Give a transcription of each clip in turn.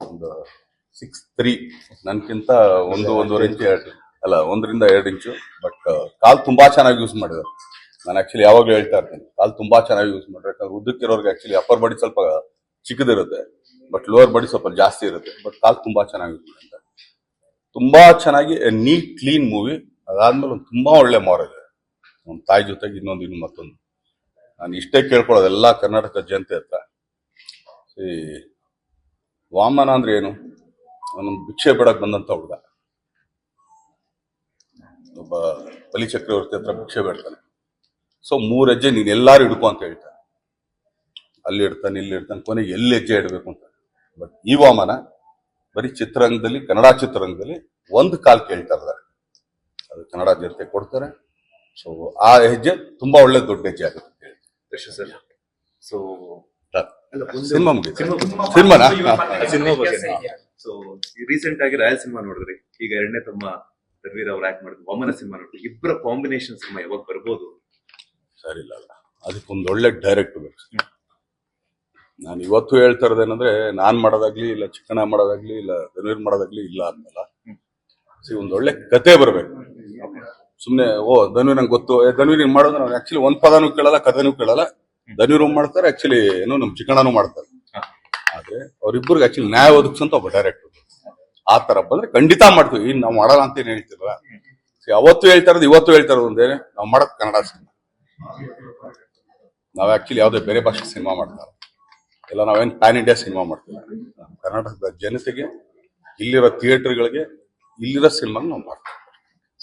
ಒಂದು six three ನನ್ಕಿಂತ ಒಂದು ಒಂದೂವರೆ ಇಂಚು ಎರಡು ಅಲ್ಲ ಒಂದರಿಂದ ಎರಡು ಇಂಚು ಬಟ್ ಕಾಲ್ ತುಂಬಾ ಚೆನ್ನಾಗಿ ಯೂಸ್ ಮಾಡಿದ್ರು ನಾನು ಆಕ್ಚುಲಿ ಯಾವಾಗಲೂ ಹೇಳ್ತಾ ಇರ್ತೀನಿ ಕಾಲ್ ತುಂಬಾ ಚೆನ್ನಾಗಿ ಯೂಸ್ ಮಾಡ್ರೆ ಯಾಕಂದ್ರೆ ಉದ್ದಕ್ಕಿರೋರ್ಗೆ ಆಕ್ಚುಲಿ ಅಪ್ಪರ್ ಬಾಡಿ ಸ್ವಲ್ಪ ಚಿಕ್ಕದಿರುತ್ತೆ ಬಟ್ ಲೋವರ್ ಬಾಡಿ ಸ್ವಲ್ಪ ಜಾಸ್ತಿ ಇರುತ್ತೆ ಬಟ್ ಕಾಲ್ ತುಂಬಾ ಚೆನ್ನಾಗಿ ಯೂಸ್ ಮಾಡಿದೆ ತುಂಬಾ ಚೆನ್ನಾಗಿ ನೀಟ್ ಕ್ಲೀನ್ ಮೂವಿ ಅದಾದ್ಮೇಲೆ ಒಂದು ತುಂಬಾ ಒಳ್ಳೆ ಮಾರಲ್ ಇದೆ. ಒಂದು ತಾಯಿ ಜೊತೆಗೆ ಇನ್ನೊಂದು ಇನ್ನು ಮತ್ತೊಂದು. ನಾನು ಇಷ್ಟೇ ಕೇಳ್ಕೊಳ್ಳೋದು ಎಲ್ಲ ಕರ್ನಾಟಕ ಜನತೆ ಹತ್ರ. ಈ ವಾಮನ ಅಂದ್ರೆ ಏನು? ಅವನೊಂದು ಭಿಕ್ಷೆ ಬೇಡಕ್ ಬಂದಂತ ಹುಡುಗ. ಒಬ್ಬ ಬಲಿ ಚಕ್ರವರ್ತಿ ಹತ್ರ ಭಿಕ್ಷೆ ಬೇಡ್ತಾನೆ. ಸೊ ಮೂರು ಹೆಜ್ಜೆ ನೀನ್ ಎಲ್ಲಾರು ಹಿಡ್ಕೊ ಅಂತ ಹೇಳ್ತಾನೆ. ಅಲ್ಲಿ ಇಡ್ತಾನೆ, ಇಲ್ಲಿ ಇಡ್ತಾನೆ, ಕೊನೆಗೆ ಎಲ್ಲಿ ಹೆಜ್ಜೆ ಇಡಬೇಕು ಅಂತ. ಬಟ್ ಈ ವಾಮನ ಬರೀ ಚಿತ್ರರಂಗದಲ್ಲಿ, ಕನ್ನಡ ಚಿತ್ರರಂಗದಲ್ಲಿ ಒಂದು ಕಾಲ್ ಕೇಳ್ತಾ ಅದು ಕನ್ನಡ ಜನತೆ ಕೊಡ್ತಾರೆ. ಸೊ ಆ ಹೆಜ್ಜೆ ತುಂಬಾ ಒಳ್ಳೆ ದೊಡ್ಡ ಹೆಜ್ಜೆ ಆಗುತ್ತೆ ಸೊ ಸಿನಿಮಾ ಮುಗಿತು. ಸಿನಿಮಾ ಸಿನಿಮಾನಾ? ಸಿನಿಮಾ ಬಗ್ಗೆ ಇದೆಯಾ? ಸೊ ರೀಸೆಂಟ್ ಆಗಿ ರಾಯಲ್ ಸಿನಿಮಾ ನೋಡಿದ್ರಿ. ಈಗ ಎರಡನೇ ತಮ್ಮ ರಣವೀರ್ ಅವ್ರ ಆಕ್ಟ್ ಮಾಡಿದ್ರು. ವಮನ ಸಿನಿಮಾ ನೋಡಿದ್ರಿ ಇಬ್ಬರ ಕಾಂಬಿನೇಷನ್ ಸಿನಿಮಾ ಯಾವಾಗ ಬರ್ಬೋದು? ಸರಿ ಇಲ್ಲ ಅಲ್ಲ ಅದಕ್ಕೊಂದು ಒಳ್ಳೆ ಡೈರೆಕ್ಟ್ ಬೇಕು. ನಾನು ಇವತ್ತು ಹೇಳ್ತಾ ಇರೋದೇನಂದ್ರೆ ನಾನ್ ಮಾಡೋದಾಗ್ಲಿ ಇಲ್ಲ ಚಿಕ್ಕಣ್ಣ ಮಾಡೋದಾಗ್ಲಿ ಇಲ್ಲ ರವೀರ್ ಮಾಡೋದಾಗ್ಲಿ ಇಲ್ಲ ಅಂದಲ್ಲ ಸಿ ಒಂದು ಒಳ್ಳೆ ಕತೆ ಬರ್ಬೇಕು. ಸುಮ್ಮನೆ ಓ ಧನ್ವೀರ್ ನಂಗೆ ಗೊತ್ತು. ಧನ್ವೀರ್ ಧನುವೀರ್ ಹಿಂಗ್ ಮಾಡೋದು ನಾವು ಆಕ್ಚುಲಿ ಒಂದ್ ಪದನೂ ಕೇಳಲ್ಲ ಕಥೆನೂ ಕೇಳಲ್ಲ. ಧನುವೀರ್ ಮಾಡ್ತಾರೆ ಆಕ್ಚುಲಿ ಏನು ನಮ್ ಚಿಕ್ಕಣ್ಣನು ಮಾಡ್ತಾರೆ. ಆದ್ರೆ ಅವ್ರಿಬ್ಬರಿಗೆ ಆಕ್ಚುಲಿ ನ್ಯಾಯ ಒದಗಿಸಂತ ಒಬ್ಬ ಡೈರೆಕ್ಟರ್ ಆ ತರ ಬಂದ್ರೆ ಖಂಡಿತ ಮಾಡ್ತೀವಿ. ಇನ್ ನಾವು ಮಾಡಲ್ಲ ಅಂತ ಏನ್ ಹೇಳ್ತಿರಲ್ಲ? ಅವತ್ತು ಹೇಳ್ತಾ ಇರೋದು ಇವತ್ತು ಹೇಳ್ತಾ ಇರೋದು ಒಂದೇನೆ ನಾವು ಮಾಡೋದು ಕನ್ನಡ ಸಿನಿಮಾ. ನಾವ್ ಆಕ್ಚುಲಿ ಯಾವ್ದೇ ಬೇರೆ ಭಾಷೆ ಸಿನಿಮಾ ಮಾಡ್ತಾರೆ. ಇಲ್ಲ ನಾವೇನ್ ಪ್ಯಾನ್ ಇಂಡಿಯಾ ಸಿನಿಮಾ ಮಾಡ್ತೀವಿ. ಕರ್ನಾಟಕದ ಜನತೆಗೆ ಇಲ್ಲಿರೋ ಥಿಯೇಟರ್ಗಳಿಗೆ ಇಲ್ಲಿರೋ ಸಿನಿಮಾ ನಾವು ಮಾಡ್ತೀವಿ.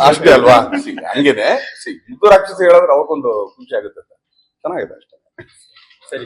ಅಷ್ಟೇ ಅಲ್ವಾ? ಹಂಗಿದೆ ಸಿ See, ರಾಕ್ಷಸ ಹೇಳಿದ್ರೆ ಅವಕ್ಕೊಂದು ಖುಷಿ ಆಗುತ್ತೆ ಅಂತ. ಚೆನ್ನಾಗಿದೆ ಅಷ್ಟೇ. ಸರಿ